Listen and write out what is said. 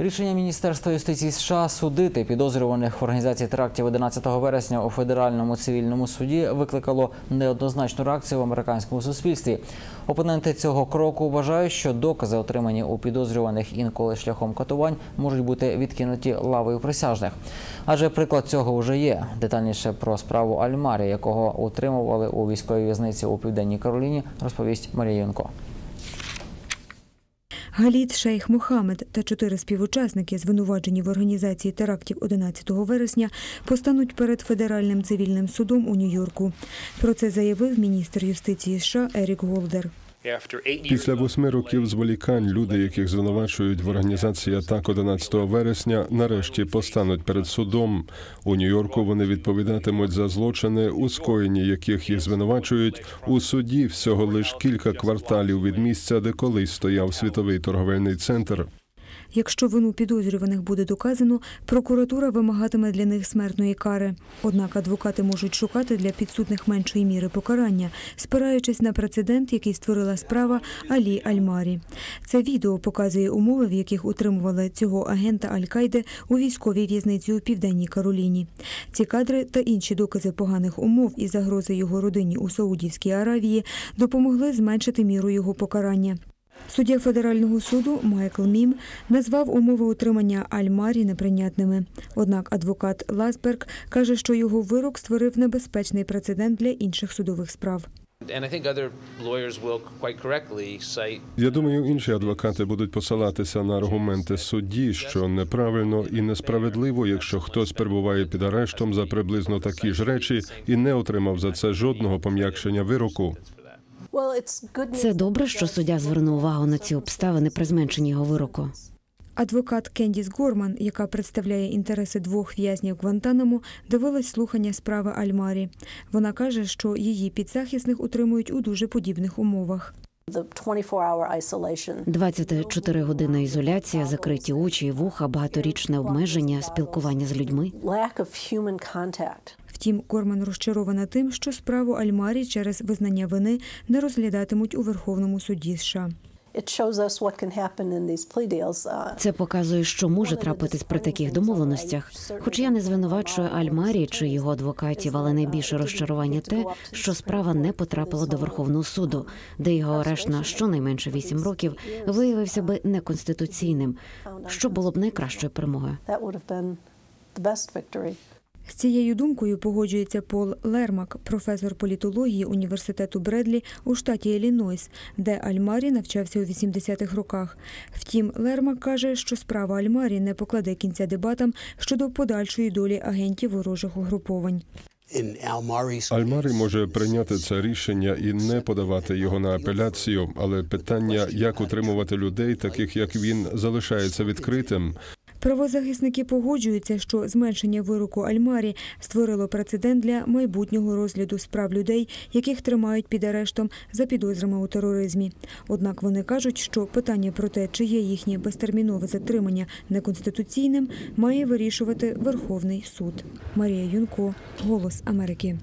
Рішення Міністерства юстиції США судити підозрюваних в організації терактів 11 вересня у федеральному цивільному суді викликало неоднозначну реакцію в американському суспільстві. Опоненти цього кроку вважають, що докази, отримані у підозрюваних інколи шляхом катувань, можуть бути відкинуті лавою присяжних. Адже приклад цього вже є. Детальніше про справу Альмарі, якого утримували у військовій в'язниці у південній Кароліні, розповість Марія Юнко. Галіт Шейх Мохамед та чотири співучасники, звинувачені в організації терактів 11 вересня, постануть перед федеральним цивільним судом у Нью-Йорку. Про це заявив міністр юстиції США Ерік Голдер. Після восьми років зволікань люди, яких звинувачують в організації атак 11 вересня, нарешті постануть перед судом. У Нью-Йорку вони відповідатимуть за злочини, у скоєнні яких їх звинувачують у суді всього лиш кілька кварталів від місця, де колись стояв світовий торговельний центр. Якщо вину підозрюваних буде доказано, прокуратура вимагатиме для них смертної кари. Однак адвокати можуть шукати для підсудних меншої міри покарання, спираючись на прецедент, який створила справа Алі Альмарі. Це відео показує умови, в яких утримували цього агента Аль-Кайди у військовій в'язниці у південній Кароліні. Ці кадри та інші докази поганих умов і загрози його родині у Саудівській Аравії допомогли зменшити міру його покарання. Суддя федерального суду Майкл Мім назвав умови утримання Аль-Марі неприйнятними. Однак адвокат Ласберг каже, що його вирок створив небезпечний прецедент для інших судових справ. Я думаю, інші адвокати будуть посилатися на аргументи судді, що неправильно і несправедливо, якщо хтось перебуває під арештом за приблизно такі ж речі і не отримав за це жодного пом'якшення вироку. Це добре, що суддя звернув увагу на ці обставини при зменшенні його вироку. Адвокат Кендіс Горман, яка представляє інтереси двох в'язнів Гвантанамо, дивилась слухання справи Альмарі. Вона каже, що її підзахисних утримують у дуже подібних умовах. 24 години ізоляція, закриті очі і вуха, багаторічне обмеження, спілкування з людьми. Втім, Горман розчарована тим, що справу Альмарі через визнання вини не розглядатимуть у Верховному суді США. Це показує, що може трапитись при таких домовленостях. Хоч я не звинувачую Альмарі чи його адвокатів, але найбільше розчарування те, що справа не потрапила до Верховного суду, де його арешт на щонайменше 8 років виявився би неконституційним, що було б найкращою перемогою. З цією думкою погоджується Пол Лермак, професор політології університету Бредлі у штаті Іллінойс, де Альмарі навчався у 80-х роках. Втім, Лермак каже, що справа Альмарі не покладе кінця дебатам щодо подальшої долі агентів ворожих угруповань. Альмарі може прийняти це рішення і не подавати його на апеляцію, але питання, як утримувати людей, таких як він, залишається відкритим. Правозахисники погоджуються, що зменшення вироку Альмарі створило прецедент для майбутнього розгляду справ людей, яких тримають під арештом за підозрами у тероризмі. Однак вони кажуть, що питання про те, чи є їхнє безтермінове затримання неконституційним, має вирішувати Верховний суд. Марія Юнко, Голос Америки.